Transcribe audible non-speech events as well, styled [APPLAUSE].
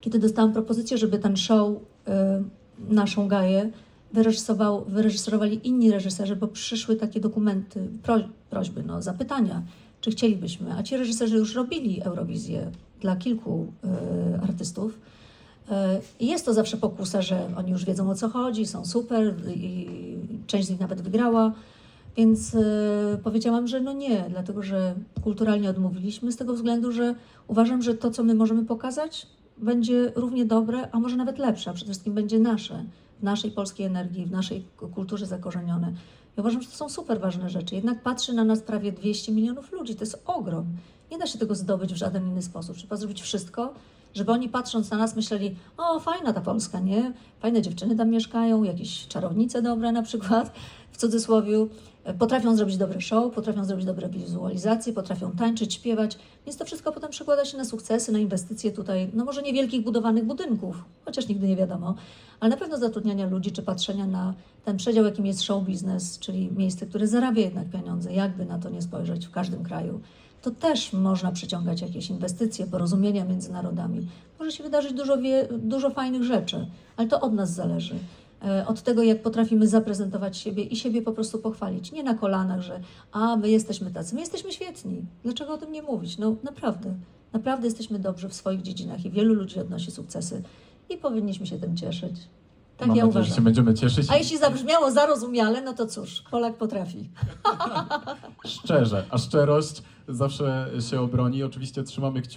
Kiedy dostałam propozycję, żeby ten show, y, naszą gaję, wyreżyserował, wyreżyserowali inni reżyserzy, bo przyszły takie dokumenty, pro, prośby, no, zapytania, czy chcielibyśmy. A ci reżyserzy już robili Eurowizję dla kilku y, artystów. Y, jest to zawsze pokusa, że oni już wiedzą o co chodzi, są super i część z nich nawet wygrała. Więc y, powiedziałam, że no nie, dlatego że kulturalnie odmówiliśmy z tego względu, że uważam, że to, co my możemy pokazać, będzie równie dobre, a może nawet lepsze, a przede wszystkim będzie nasze, w naszej polskiej energii, w naszej kulturze zakorzenione. Ja uważam, że to są super ważne rzeczy. Jednak patrzy na nas prawie 200 milionów ludzi, to jest ogrom. Nie da się tego zdobyć w żaden inny sposób. Trzeba zrobić wszystko, żeby oni patrząc na nas myśleli, o fajna ta Polska, nie? Fajne dziewczyny tam mieszkają, jakieś czarownice dobre na przykład, w cudzysłowie. Potrafią zrobić dobre show, potrafią zrobić dobre wizualizacje, potrafią tańczyć, śpiewać, więc to wszystko potem przekłada się na sukcesy, na inwestycje tutaj, no może niewielkich budowanych budynków, chociaż nigdy nie wiadomo, ale na pewno zatrudniania ludzi, czy patrzenia na ten przedział, jakim jest show biznes, czyli miejsce, które zarabia jednak pieniądze, jakby na to nie spojrzeć w każdym kraju, to też można przyciągać jakieś inwestycje, porozumienia między narodami. Może się wydarzyć dużo, wie, dużo fajnych rzeczy, ale to od nas zależy. E, Od tego, jak potrafimy zaprezentować siebie i siebie po prostu pochwalić. Nie na kolanach, że a my jesteśmy tacy, my jesteśmy świetni. Dlaczego o tym nie mówić? No naprawdę, naprawdę jesteśmy dobrzy w swoich dziedzinach i wielu ludzi odnosi sukcesy i powinniśmy się tym cieszyć. Tak Mam ja nadzieję, że się uważam. będziemy cieszyć. A jeśli zabrzmiało zarozumiale, no to cóż, Polak potrafi. [LAUGHS] Szczerze, a szczerość zawsze się obroni. Oczywiście trzymamy kciuki.